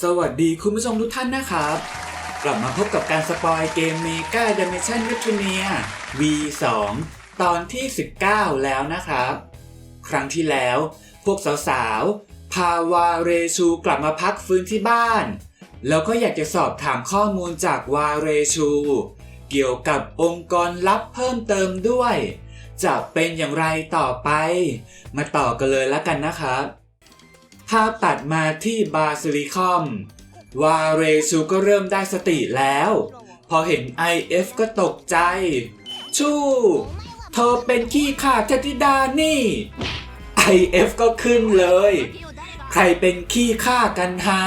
สวัสดีคุณผู้ชมทุกท่านนะครับ กลับมาพบกับการสปอยเกม Mega Dimension Neptunia V2 ตอนที่ 19 แล้วนะครับ ครั้งที่แล้ว พวกสาวๆ พาวาเรชูกลับมาพักฟื้นที่บ้าน แล้วก็อยากจะสอบถามข้อมูลจากวาเรชู เกี่ยวกับองค์กรลับเพิ่มเติมด้วย จะเป็นอย่างไรต่อไป มาต่อกันเลยแล้วกันนะครับ ภาพตัดมาที่บาซิลิคอม วาเรซูก็เริ่มได้สติแล้ว พอเห็น IF ก็ตกใจ ชู่ เธอเป็นขี้ขาเทธิดานี่ IF ก็ขึ้นเลย ใครเป็นขี้ข้ากันฮะ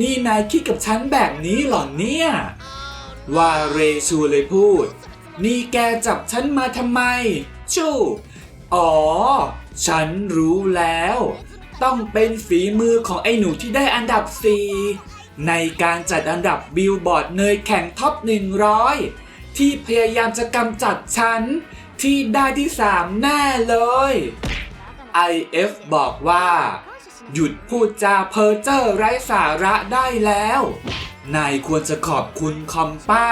นี่นายคิดกับฉันแบบนี้หรอเนี่ย วาเรชูเลยพูด นี่แกจับฉันมาทำไม ชู่ อ๋อ ฉันรู้แล้ว ต้องเป็นฝีมือของไอ้หนูที่ได้อันดับ 4 ในการจัดอันดับบิลบอร์ดเนยแข่งท็อป 100 ที่พยายามจะกำจัดฉัน ที่ได้ที่ 3 แน่เลย IF บอกว่า หยุดพูดจาเพ้อเจ้อไร้สาระได้แล้ว นายควรจะขอบคุณคอมป้า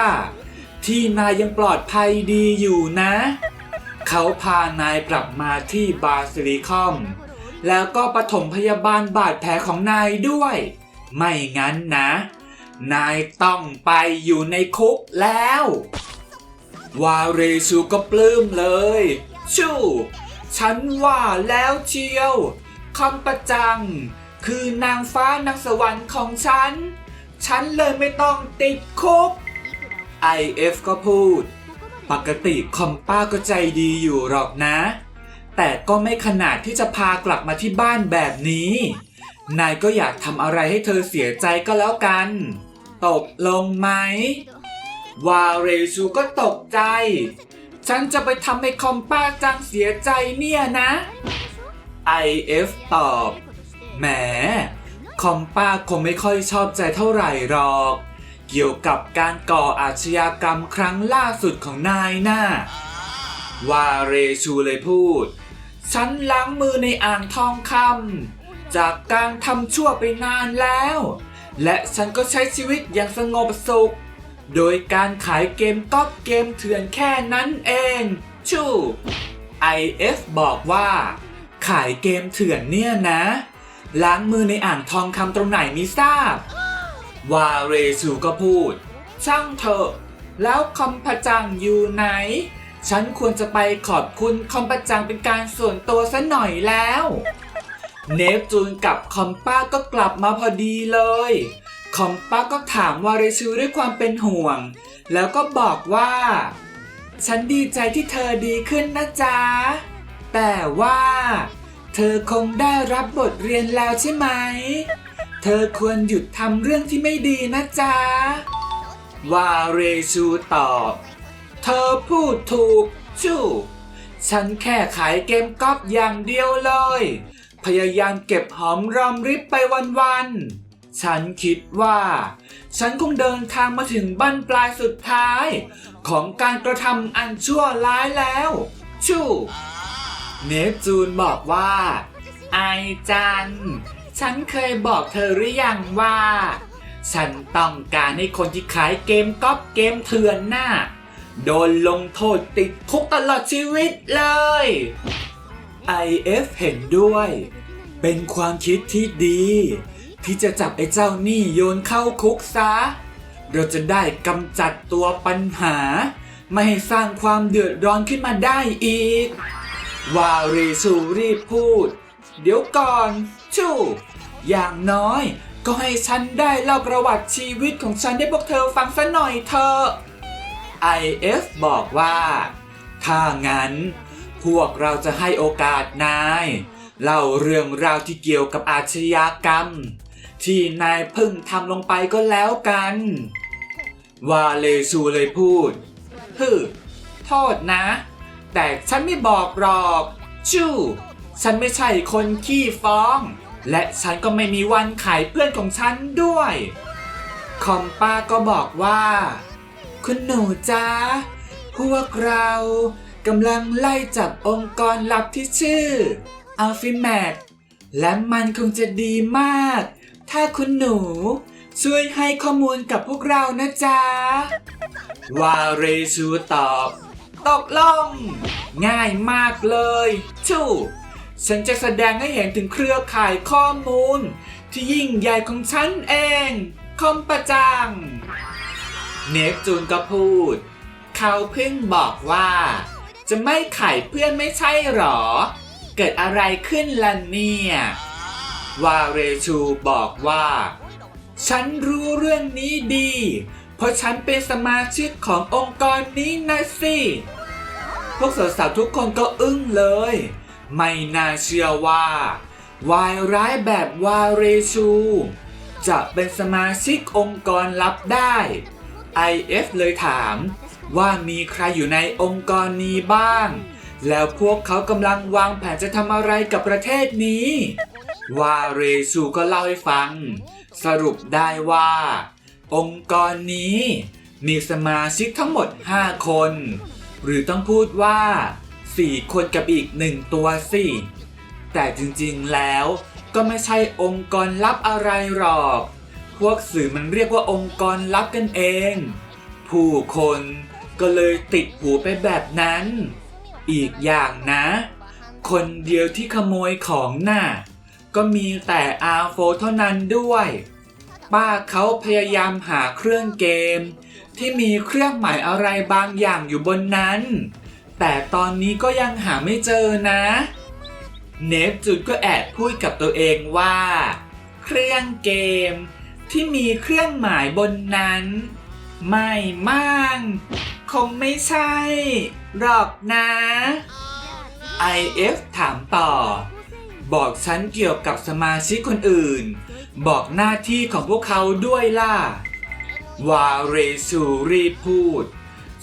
ที่นายยังปลอดภัยดีอยู่นะ เขาพานายกลับมาที่บาซิลิคอม แล้วก็ปฐมพยาบาลบาดแผลของนายด้วย ไม่งั้นนะ นายต้องไปอยู่ในคุกแล้ว วาเรชูก็ปลื้มเลย ชู่ ฉันว่าแล้วเชียวคำประจัง คือนางฟ้านางสวรรค์ของฉัน ฉันเลยไม่ต้องติดคุก IF ก็พูด ปกติคอมป้าก็ใจดีอยู่หรอกนะ แต่ก็ไม่ขนาดที่จะพากลับมาที่บ้านแบบนี้ นายก็อยากทำอะไรให้เธอเสียใจก็แล้วกัน ตกลงไหม วาเรชูก็ตกใจ ฉันจะไปทำให้คอมป้าจังเสียใจเนี่ยนะ IF ตอบ แหม คอมป้าคงไม่ค่อยชอบใจเท่าไหร่หรอก เกี่ยวกับการก่ออาชญากรรมครั้งล่าสุดของนายน่ะวาเรชูเลยพูด ฉันล้างมือในอ่างทองคำจากการทำชั่วไปนานแล้ว และฉันก็ใช้ชีวิตอย่างสงบสุข โดยการขายเกมก๊อปเกมเถื่อนแค่นั้นเอง ชู่ IF บอกว่า ขายเกมเถื่อนเนี่ยนะ ล้างมือในอ่างทองคำตรงไหนมิทราบ วาเรชูก็พูด ช่างเถอะ แล้วคอมพจังอยู่ไหน ฉันควรจะไปขอบคุณคอมประจังเป็นการส่วนตัวซะหน่อยแล้ว เนฟจูนกับคอมป้าก็กลับมาพอดีเลย คอมป้าก็ถามวาเรชูด้วยความเป็นห่วง แล้วก็บอกว่า ฉันดีใจที่เธอดีขึ้นนะจ๊ะ แต่ว่า เธอคงได้รับบทเรียนแล้วใช่ไหม เธอควรหยุดทำเรื่องที่ไม่ดีนะจ๊ะ วาเรชูตอบ ธอพูดถูกชู่ฉันแค่ขายเกมก๊อปอย่างเดียวเลย พยายามเก็บหอมรอมริบไปวันๆ ฉันคิดว่า ฉันคงเดินทางมาถึงบั้นปลายสุดท้าย ของการกระทำอันชั่วร้ายแล้ว ชู่เนปจูนบอกว่า ไอจัน ฉันเคยบอกเธอหรือยังว่า ฉันต้องการให้คนที่ขายเกมก๊อปเกมเถื่อนน่ะ โดนลงโทษติดคุกตลอดชีวิตเลย IF เห็นด้วย เป็นความคิดที่ดี ที่จะจับไอ้เจ้านี่โยนเข้าคุกซะ เราจะได้กำจัดตัวปัญหา ไม่ให้สร้างความเดือดร้อนขึ้นมาได้อีก วาเรซูรีพูด เดี๋ยวก่อน ชู่ อย่างน้อย ก็ให้ฉันได้เล่าประวัติชีวิตของฉันให้พวกเธอฟังสักหน่อยเถอะ IF บอกว่า ถ้างั้น พวกเราจะให้โอกาสนาย เล่าเรื่องราวที่เกี่ยวกับอาชญากรรม ที่นายเพิ่งทำลงไปก็แล้วกันวาเลซูเลยพูดฮึโทษนะ แต่ฉันไม่บอกหรอก ชู่ ฉันไม่ใช่คนขี้ฟ้อง และฉันก็ไม่มีวันขายเพื่อนของฉันด้วย คอมป้าก็บอกว่า คุณหนูจ้าพวกเรากำลังไล่จับองค์กรลับที่ชื่ออัลฟิแมกและมันคงจะดีมาก ถ้าคุณหนู ช่วยให้ข้อมูลกับพวกเรานะจ๊ะ วาเรชูตอบ ตกลง ง่ายมากเลยชูฉันจะแสดงให้เห็นถึงเครือข่ายข้อมูล ที่ยิ่งใหญ่ของฉันเอง คอมประจัง เนปจูนก็พูด เขาเพิ่งบอกว่า จะไม่ไข่เพื่อนไม่ใช่หรอ เกิดอะไรขึ้นล่ะเนี่ย วาเรชูบอกว่า ฉันรู้เรื่องนี้ดี เพราะฉันเป็นสมาชิกขององค์กรนี้นะสิ พวกสาวๆทุกคนก็อึ้งเลย ไม่น่าเชื่อว่า วายร้ายแบบวาเรชู จะเป็นสมาชิกองค์กรลับได้ IF เลยถาม ว่ามีใครอยู่ในองค์กรนี้บ้าง แล้วพวกเขากำลังวางแผนจะทำอะไรกับประเทศนี้ วาเรชูก็เล่าให้ฟัง สรุปได้ว่า องค์กรนี้ มีสมาชิกทั้งหมด 5 คน หรือต้องพูดว่า 4 คนกับอีกหนึ่งตัวสิแต่จริงๆแล้วก็ไม่ใช่องค์กรลับอะไรหรอก พวกสื่อมันเรียกว่าองค์กรลับกันเอง ผู้คนก็เลยติดหูไปแบบนั้น อีกอย่างนะ คนเดียวที่ขโมยของน่ะก็มีแต่อาโฟเท่านั้นด้วย ป้าเขาพยายามหาเครื่องเกม ที่มีเครื่องหมายอะไรบางอย่างอยู่บนนั้น แต่ตอนนี้ก็ยังหาไม่เจอนะ เนฟจูนก็แอบพูดกับตัวเองว่า เครื่องเกม ที่มีเครื่องหมายบนนั้น ไม่มั่ง คงไม่ใช่ หรอกนะ IF ถามต่อ บอกฉันเกี่ยวกับสมาชิกคนอื่น บอกหน้าที่ของพวกเขาด้วยล่ะ วาเรซูรีพูด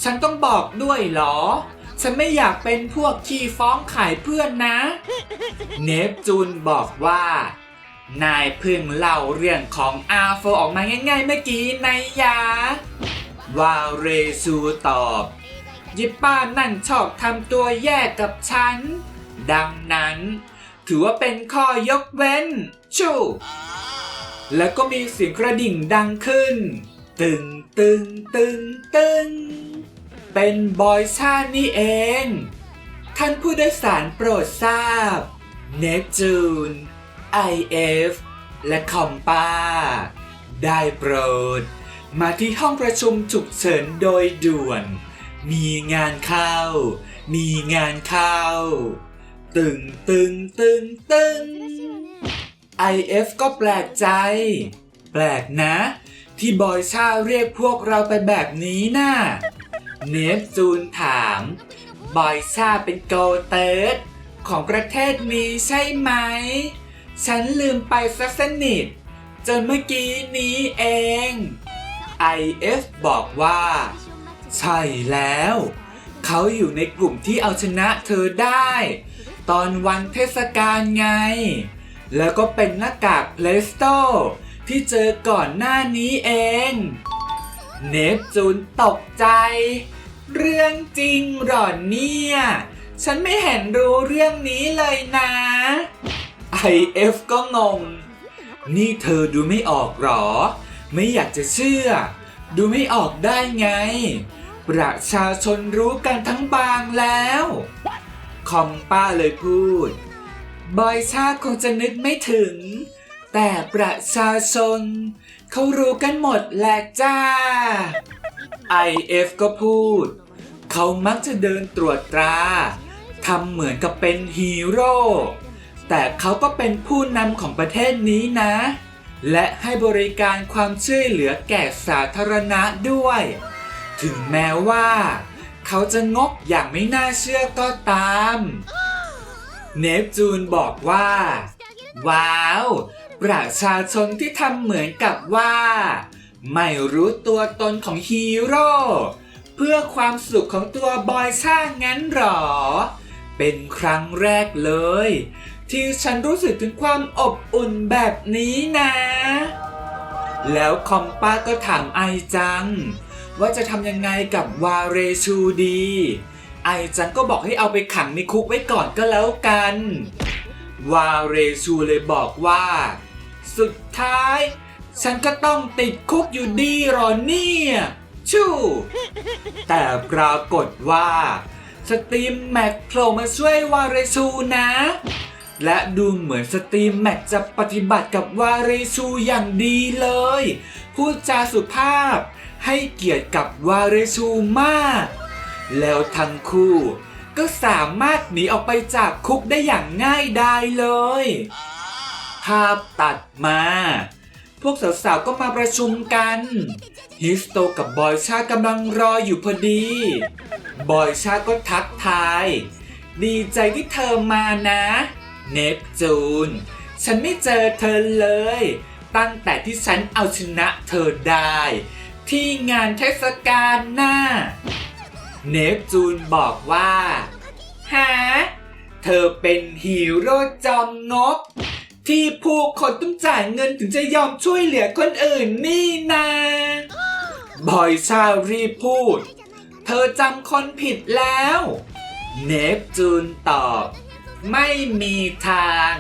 ฉันต้องบอกด้วยเหรอ ฉันไม่อยากเป็นพวกขี้ฟ้องขายเพื่อนนะ เนปจูนบอกว่า นายเพิ่งเล่าเรื่องของอาโฟออกมาง่ายๆเมื่อกี้นายยาวาเรซูตอบยิปป้านั่นชอบทำตัวแย่กับฉัน ดังนั้น ถือว่าเป็นข้อยกเว้น ชู แล้วก็มีเสียงกระดิ่งดังขึ้น ตึงตึงตึงตึง เป็นบอยชาตินี่เอง ท่านผู้โดยสารโปรดทราบ เนปจูน IF และคอมปาได้โปรด มาที่ห้องประชุมฉุกเฉินโดยด่วน มีงานเข้า มีงานเข้า ตึงตึงตึงตึง IF ก็แปลกใจ แปลกนะ ที่บอยชาเรียกพวกเราไปแบบนี้น่ะเนฟจูนถาม บอยชาเป็นโกเติร์ดของประเทศนี้ใช่ไหม ฉันลืมไปสักสนิท จนเมื่อกี้นี้เอง IF บอกว่า ใช่แล้ว เขาอยู่ในกลุ่มที่เอาชนะเธอได้ ตอนวันเทศกาลไง แล้วก็เป็นหน้ากากเพลสโตที่เจอก่อนหน้านี้เอง เนปจูนตกใจ เรื่องจริงหรอเนี่ย ฉันไม่เห็นรู้เรื่องนี้เลยนะ IF ก็งง นี่เธอดูไม่ออกหรอ ไม่อยากจะเชื่อ ดูไม่ออกได้ไง ประชาชนรู้กันทั้งบางแล้ว คอมป้าเลยพูด บอยชาคงจะนึกไม่ถึง แต่ประชาชน เขารู้กันหมดแหละจ้า IF ก็พูด เขามักจะเดินตรวจตราทำเหมือนกับเป็นฮีโร่ แต่เขาก็เป็นผู้นำของประเทศนี้นะ และให้บริการความช่วยเหลือแก่สาธารณะด้วย ถึงแม้ว่า เขาจะงกอย่างไม่น่าเชื่อก็ตาม เนปจูนบอกว่า ว้าว ประชาชนที่ทำเหมือนกับว่า ไม่รู้ตัวตนของฮีโร่เพื่อความสุขของตัวบอยช่างงั้นหรอ เป็นครั้งแรกเลย ที่ฉันรู้สึกถึงความอบอุ่นแบบนี้นะ แล้วคอมป้าก็ถามไอจัง ว่าจะทำยังไงกับวาเรชูดี ไอจังก็บอกให้เอาไปขังในคุกไว้ก่อนก็แล้วกัน วาเรชูเลยบอกว่า สุดท้าย ฉันก็ต้องติดคุกอยู่ดีหรอเนี่ยชู่แต่ปรากฏว่า สตรีมแม็กโผล่มาช่วยวาเรชูนะ และดูเหมือนสตรีมแม็กจะปฏิบัติกับวาเรชูอย่างดีเลย พูดจาสุภาพ ให้เกียรติกับวาเรชูมาก แล้วทั้งคู่ก็สามารถหนีออกไปจากคุกได้อย่างง่ายดายเลย ภาพตัดมา พวกสาวๆก็มาประชุมกัน ฮิสโตกับบอยชากำลังรออยู่พอดี บอยชาก็ทักทาย ดีใจที่เธอมานะ เนปจูน ฉันไม่เจอเธอเลย ตั้งแต่ที่ฉันเอาชนะเธอได้ ที่งานเทศกาลหน้า เนปจูนบอกว่าฮะเธอเป็นฮีโร่จอมงกที่ผู้คนต้องจ่ายเงินถึงจะยอมช่วยเหลือคนอื่นนี่นาบอยชารีพูด เธอจำคนผิดแล้ว เนปจูนตอบ ไม่มีทาง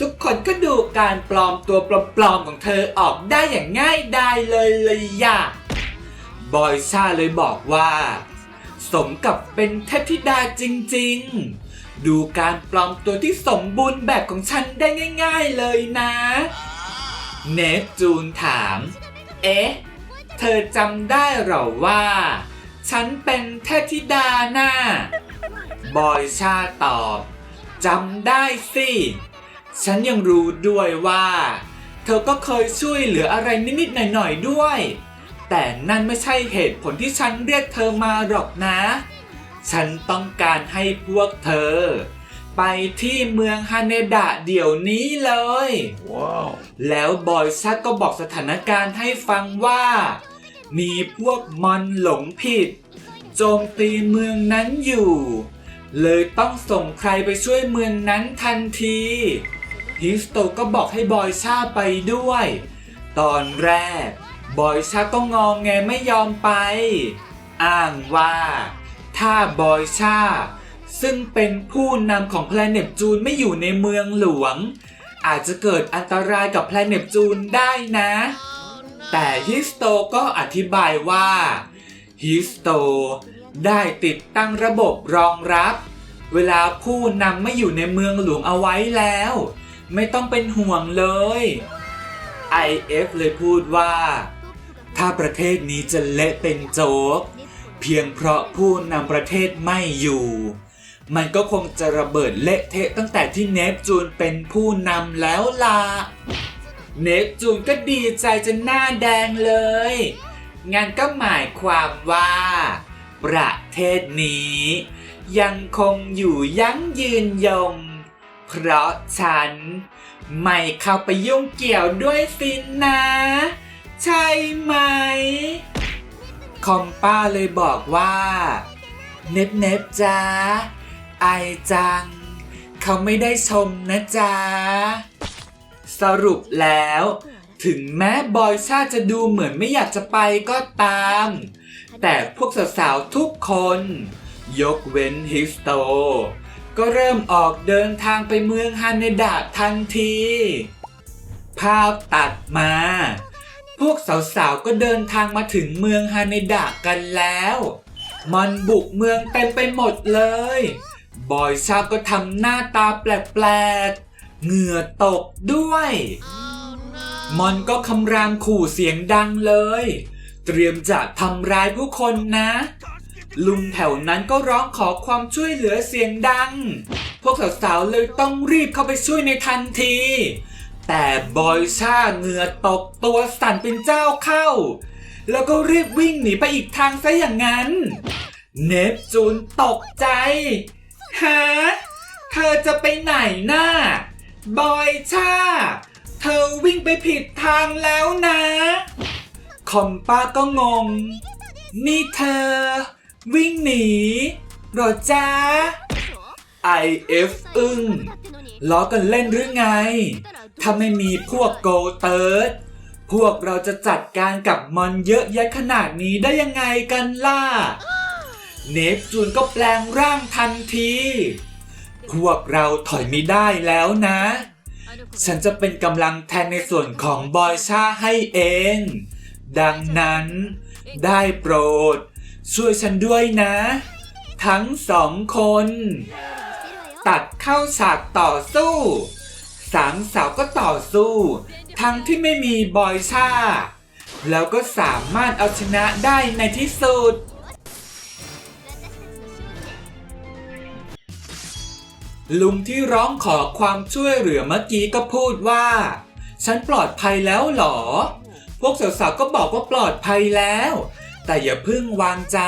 ทุกคนก็ดูการปลอมตัวปลอมๆของเธอออกได้อย่างง่ายดายเลยเลยย่าบอยชาเลยบอกว่า สมกับเป็นเทพธิดาจริงๆ ดูการปลอมตัวที่สมบูรณ์แบบของฉันได้ง่าย ๆเลยนะ เนปจูนถาม เอ๊ะ เธอจำได้หรอว่า ฉันเป็นเทพธิดาน่ะบอยชาตอบ จำได้สิ ฉันยังรู้ด้วยว่า เธอก็เคยช่วยเหลืออะไรนิดๆหน่อยๆด้วย แต่นั่นไม่ใช่เหตุผลที่ฉันเรียกเธอมาหรอกนะ ฉันต้องการให้พวกเธอ ไปที่เมืองฮาเนดะเดี๋ยวนี้เลยแล้วบอยชักก็บอกสถานการณ์ให้ฟังว่า มีพวกมอนหลงผิด โจมตีเมืองนั้นอยู่ เลยต้องส่งใครไปช่วยเมืองนั้นทันทีฮิสโตก็บอกให้บอยชาไปด้วย ตอนแรก บอยชาก็งองแงไม่ยอมไป อ้างว่า ถ้าบอยชาซึ่งเป็นผู้นำของแพลเนปจูนไม่อยู่ในเมืองหลวง อาจจะเกิดอันตรายกับแพลเนปจูนได้นะ แต่ฮิสโตก็อธิบายว่าฮิสโต ได้ติดตั้งระบบรองรับ เวลาผู้นำไม่อยู่ในเมืองหลวงเอาไว้แล้ว ไม่ต้องเป็นห่วงเลย IF เลยพูดว่า ถ้าประเทศนี้จะเละเป็นโจ๊ก เพียงเพราะผู้นำประเทศไม่อยู่ มันก็คงจะระเบิดเละเทะตั้งแต่ที่เนปจูนเป็นผู้นำแล้วล่ะเนปจูนก็ดีใจจนหน้าแดงเลยงั้นก็หมายความว่า ประเทศนี้ ยังคงอยู่ยั้งยืนยง เพราะฉัน ไม่เข้าไปยุ่งเกี่ยวด้วยสินนะ ใช่ไหม คอมป้าเลยบอกว่า เน็บเน็บจ้าไอจัง เขาไม่ได้ชมนะจ๊ะ สรุปแล้ว ถึงแม้บอยชาจะดูเหมือนไม่อยากจะไปก็ตาม แต่พวกสาวๆทุกคน ยกเว้นฮิสโต ก็เริ่มออกเดินทางไปเมืองฮาเนดะทันที ภาพตัดมา พวกสาวๆก็เดินทางมาถึงเมืองฮาเนดะกันแล้ว มันบุกเมืองเต็มไปหมดเลย บอยชาก็ทำหน้าตาแปลกๆ เหงื่อตกด้วยมอนก็คำรามขู่เสียงดังเลย เตรียมจะทำร้ายผู้คนนะ ลุงแถวนั้นก็ร้องขอความช่วยเหลือเสียงดัง พวกสาวๆเลยต้องรีบเข้าไปช่วยในทันที แต่บอยชาเหงื่อตกตัวสั่นเป็นเจ้าเข้า แล้วก็รีบวิ่งหนีไปอีกทางซะอย่างนั้น เนปจูนตกใจฮะเธอจะไปไหนน่ะบอยชาเธอวิ่งไปผิดทางแล้วนะ คอมป้าก็งง นี่เธอ วิ่งหนีหรอจ้า IF อึ้งล้อกันเล่นหรือไง ถ้าไม่มีพวกโกเติร์ดพวกเราจะจัดการกับมอนเยอะแยะขนาดนี้ได้ยังไงกันล่ะ เนปจูนก็แปลงร่างทันที พวกเราถอยไม่ได้แล้วนะ ฉันจะเป็นกำลังแทนในส่วนของบอยชาให้เอง ดังนั้น ได้โปรด ช่วยฉันด้วยนะ ทั้งสองคน ตัดเข้าฉากต่อสู้ สามสาวก็ต่อสู้ ทั้งที่ไม่มีบอยชาแล้วก็สามารถเอาชนะได้ในที่สุด ลุงที่ร้องขอความช่วยเหลือเมื่อกี้ก็พูดว่า ฉันปลอดภัยแล้วหรอ วกสาวๆก็บอกว่าปลอดภัยแล้ว แต่อย่าเพิ่งวางใจ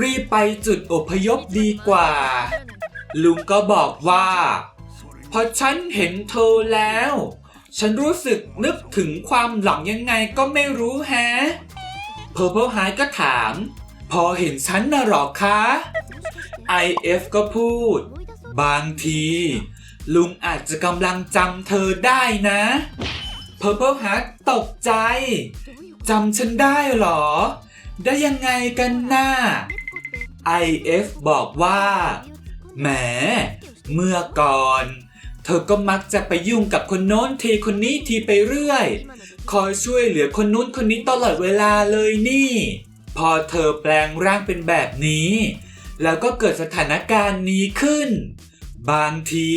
รีบไปจุดอพยพดีกว่า ลุงก็บอกว่าพอฉันเห็นเธอแล้ว ฉันรู้สึกนึกถึงความหลังยังไงก็ไม่รู้แฮะเพอร์เพลไฮก็ถาม พอเห็นฉันน่ะหรอคะ IF ก็พูด บางที ลุงอาจจะกำลังจำเธอได้นะ Purple Heart ตกใจจำฉันได้เหรอ ได้ยังไงกันน่า IF บอกว่าแหมเมื่อก่อน เธอก็มักจะไปยุ่งกับคนโน้นทีคนนี้ทีไปเรื่อย คอยช่วยเหลือคนนู้นคนนี้ตลอดเวลาเลยนี่ พอเธอแปลงร่างเป็นแบบนี้ แล้วก็เกิดสถานการณ์นี้ขึ้น บางที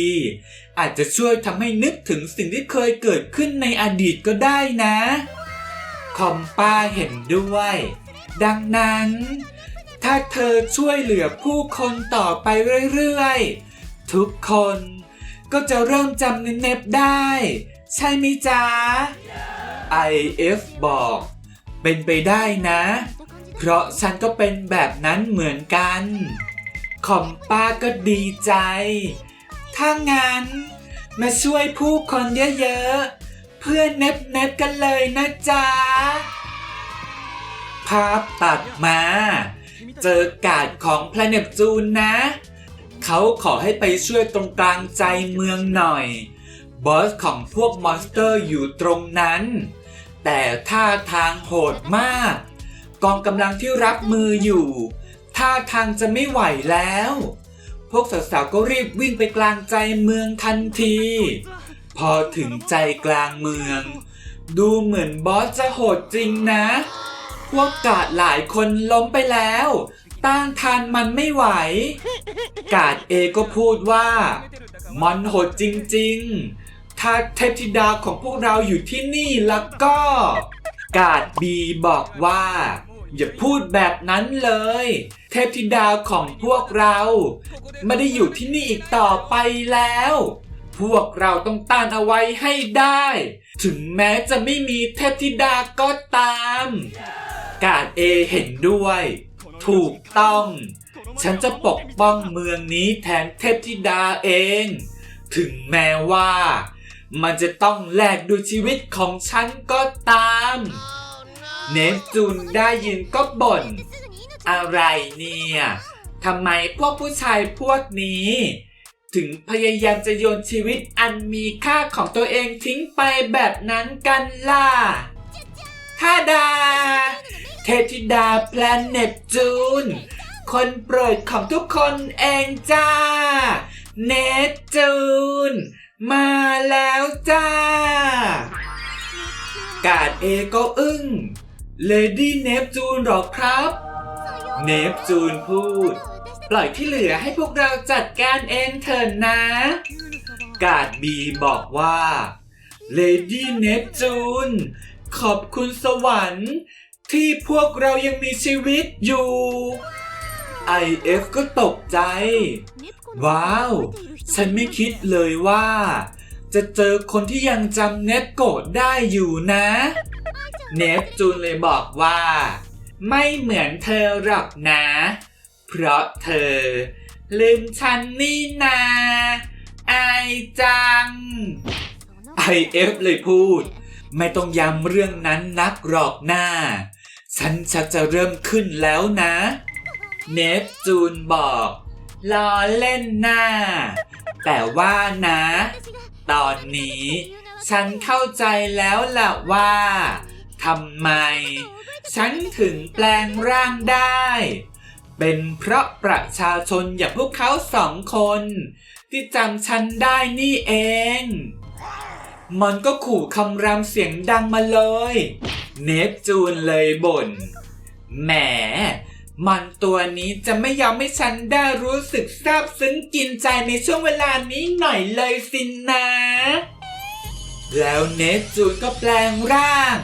อาจจะช่วยทำให้นึกถึงสิ่งที่เคยเกิดขึ้นในอดีตก็ได้นะ คอมป้าเห็นด้วย ดังนั้น ถ้าเธอช่วยเหลือผู้คนต่อไปเรื่อยๆ ทุกคนก็จะเริ่มจำเน็บได้ ใช่ไหมจ๊ะ IF บอก เป็นไปได้นะ เพราะฉันก็เป็นแบบนั้นเหมือนกัน คอมป้าก็ดีใจ ถ้างั้น มาช่วยผู้คนเยอะๆ เพื่อนเน็บเน็บกันเลยนะจ๊ะ ภาพตัดมา เจอกาดของแพลเนปจูนนะ เขาขอให้ไปช่วยตรงกลางใจเมืองหน่อย บอสของพวกมอนสเตอร์อยู่ตรงนั้น แต่ท่าทางโหดมาก กองกำลังที่รับมืออยู่ท่าทางจะไม่ไหวแล้ว พวกสาวๆก็รีบวิ่งไปกลางใจเมืองทันที พอถึงใจกลางเมือง ดูเหมือนบอสจะโหดจริงนะ พวกกาดหลายคนล้มไปแล้ว ต้านทานมันไม่ไหว กาดเอก็พูดว่า มันโหดจริงๆ ถ้าเทพธิดาของพวกเราอยู่ที่นี่แล้วก็ กาดบีบอกว่า อย่าพูดแบบนั้นเลย เทพธิดาของพวกเราไม่ได้อยู่ที่นี่อีกต่อไปแล้ว พวกเราต้องต้านเอาไว้ให้ได้ ถึงแม้จะไม่มีเทพธิดาก็ตาม กาดเอเห็นด้วย ถูกต้อง ฉันจะปกป้องเมืองนี้แทนเทพธิดาเอง ถึงแม้ว่า มันจะต้องแลกด้วยชีวิตของฉันก็ตาม เนปจูนได้ยินก็บ่น อะไรเนี่ยทำไมพวกผู้ชายพวกนี้ ถึงพยายามจะโยนชีวิตอันมีค่าของตัวเองทิ้งไปแบบนั้นกันล่ะท่าดา เทพธิดาแพลนเนปจูน คนโปรดของทุกคนเองจ้า เนปจูน มาแล้วจ้า กาดเอก็อึ้ง เลดี้เนปจูนหรอครับ เนปจูนพูด ปล่อยที่เหลือให้พวกเราจัดการเองเถอะนะ กาดบีบอกว่าเลดี้เนปจูนขอบคุณสวรรค์ ที่พวกเรายังมีชีวิตอยู่ IF ก็ตกใจ ว้าว ฉันไม่คิดเลยว่า จะเจอคนที่ยังจำเนปโกดได้อยู่นะ เนปจูนเลยบอกว่า ไม่เหมือนเธอหรอกนะ เพราะเธอ ลืมฉันนี่นาอายจัง IF เลยพูด ไม่ต้องย้ำเรื่องนั้นนักหรอกหน้า ฉันชักจะเริ่มขึ้นแล้วนะ เนปจูนบอกล้อเล่นหน้า แต่ว่านะ ตอนนี้ ฉันเข้าใจแล้วล่ะว่า ทำไม ฉันถึงแปลงร่างได้ เป็นเพราะประชาชนอย่างพวกเขาสองคน ที่จำฉันได้นี่เอง มันก็ขู่คำรามเสียงดังมาเลย เนปจูนเลยบ่นแหมมันตัวนี้จะไม่ยอมให้ฉันได้รู้สึกซาบซึ้งกินใจในช่วงเวลานี้หน่อยเลยสินนะ แล้วเนปจูนก็แปลงร่าง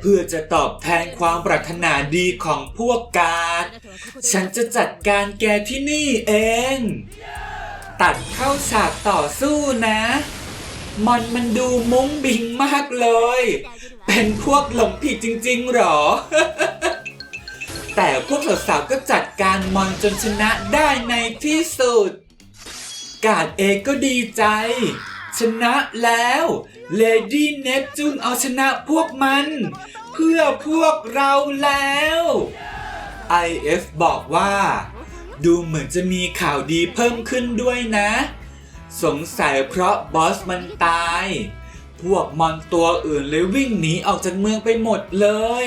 เพื่อจะตอบแทนความปรารถนาดีของพวกกาดฉันจะจัดการแกที่นี่เอง ตัดเข้าฉากต่อสู้นะมันมันดูมุ้งบิงมากเลย เป็นพวกหลงผิดจริงๆหรอ แต่พวกสาวๆก็จัดการมอนจนชนะได้ในที่สุด กาดเองก็ดีใจ ชนะแล้ว เลดี้เนปจูนเอาชนะพวกมัน เพื่อพวกเราแล้ว IF บอกว่า ดูเหมือนจะมีข่าวดีเพิ่มขึ้นด้วยนะ สงสัยเพราะบอสมันตาย พวกมอนตัวอื่นเลยวิ่งหนีออกจากเมืองไปหมดเลย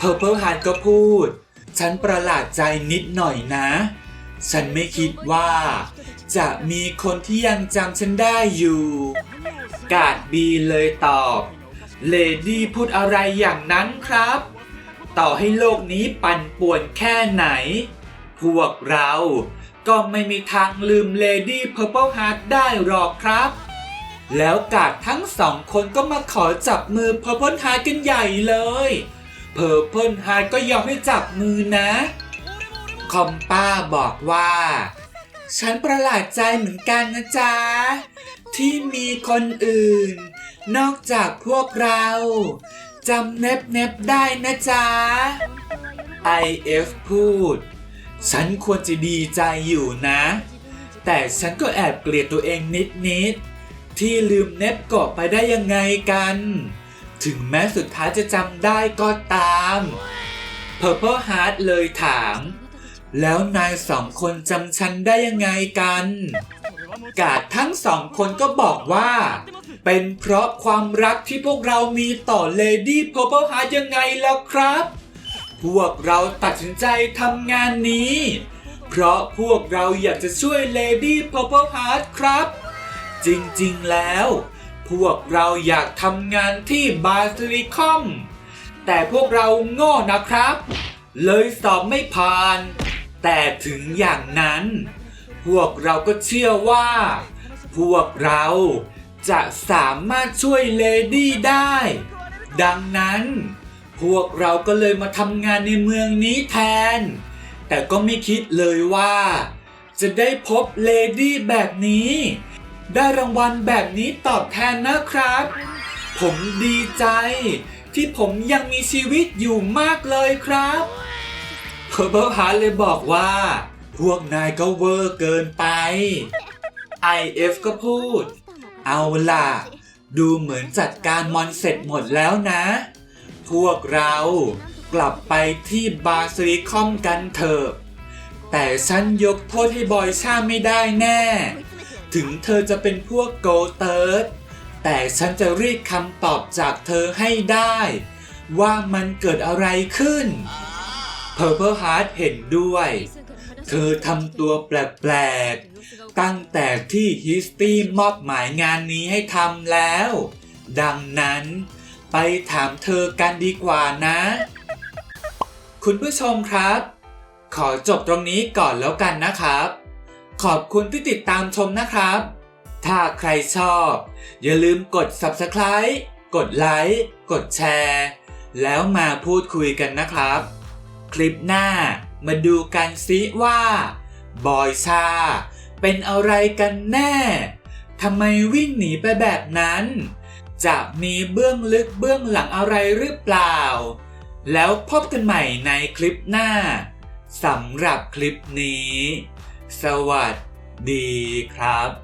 Purple Heart ก็พูด ฉันประหลาดใจนิดหน่อยนะ ฉันไม่คิดว่า จะมีคนที่ยังจำฉันได้อยู่ กาดบีเลยตอบ เลดี้พูดอะไรอย่างนั้นครับ ต่อให้โลกนี้ปั่นป่วนแค่ไหน พวกเราก็ไม่มีทางลืมเลดี้เพอร์เ e ลฮาร์ดได้หรอกครับ แล้วกาดทั้งสองคนก็มาขอจับมือเพอร์เ e ลฮาร์ดกันใหญ่เลยเพอร์เ e ลฮาร์ดก็ยอมให้จับมือนะ คอมป้าบอกว่า ฉันประหลาดใจเหมือนกันนะจ๊ะ ที่มีคนอื่น นอกจากพวกเราจำเน็บเน็บๆได้นะจ๊ะ IF พูด ฉันควรจะดีใจอยู่นะ แต่ฉันก็แอบเกลียดตัวเองนิดๆที่ลืมเน็บเกาะไปได้ยังไงกัน ถึงแม้สุดท้ายจะจำได้ก็ตาม Purple Heart เลยถาม แล้วนายสองคนจำฉันได้ยังไงกัน กาดทั้งสองคนก็บอกว่า เป็นเพราะความรักที่พวกเรามีต่อ Lady Purple Heart ยังไงล่ะครับ พวกเราตัดสินใจทำงานนี้ เพราะพวกเราอยากจะช่วย Lady Purple Heart ครับ จริงๆแล้ว พวกเราอยากทำงานที่บาซิลิคอมแต่พวกเราโง่นะครับ เลยสอบไม่ผ่าน แต่ถึงอย่างนั้น พวกเราก็เชื่อว่า พวกเราจะสามารถช่วยเลดี้ได้ ดังนั้น พวกเราก็เลยมาทำงานในเมืองนี้แทน แต่ก็ไม่คิดเลยว่า จะได้พบเลดี้แบบนี้ ได้รางวัลแบบนี้ตอบแทนนะครับ ผมดีใจ ที่ผมยังมีชีวิตอยู่มากเลยครับ เพอร์เบิลฮาร์เลยบอกว่า พวกนายก็เวอร์เกินไป IF ก็พูด เอาล่ะ ดูเหมือนจัดการมอนเสร็จหมดแล้วนะ พวกเรากลับไปที่บาซิลิคอมกันเถอะแต่ฉันยกโทษให้บอยชาไม่ได้แน่ ถึงเธอจะเป็นพวกโกเติร์ดแต่ฉันจะเรียกคำตอบจากเธอให้ได้ ว่ามันเกิดอะไรขึ้น Purple Heart เห็นด้วย เธอทำตัวแปลกๆ ตั้งแต่ที่ฮิสตี้มอบหมายงานนี้ให้ทำแล้ว ดังนั้นไปถามเธอกันดีกว่านะ คุณผู้ชมครับ ขอจบตรงนี้ก่อนแล้วกันนะครับ ขอบคุณที่ติดตามชมนะครับ ถ้าใครชอบ อย่าลืมกด Subscribe กดไลค์ กดแชร์ แล้วมาพูดคุยกันนะครับ คลิปหน้า มาดูกันซิว่า บอยชา เป็นอะไรกันแน่ทำไมวิ่งหนีไปแบบนั้น จะมีเบื้องลึกเบื้องหลังอะไรหรือเปล่า แล้วพบกันใหม่ในคลิปหน้าสำหรับคลิปนี้ สวัสดีครับ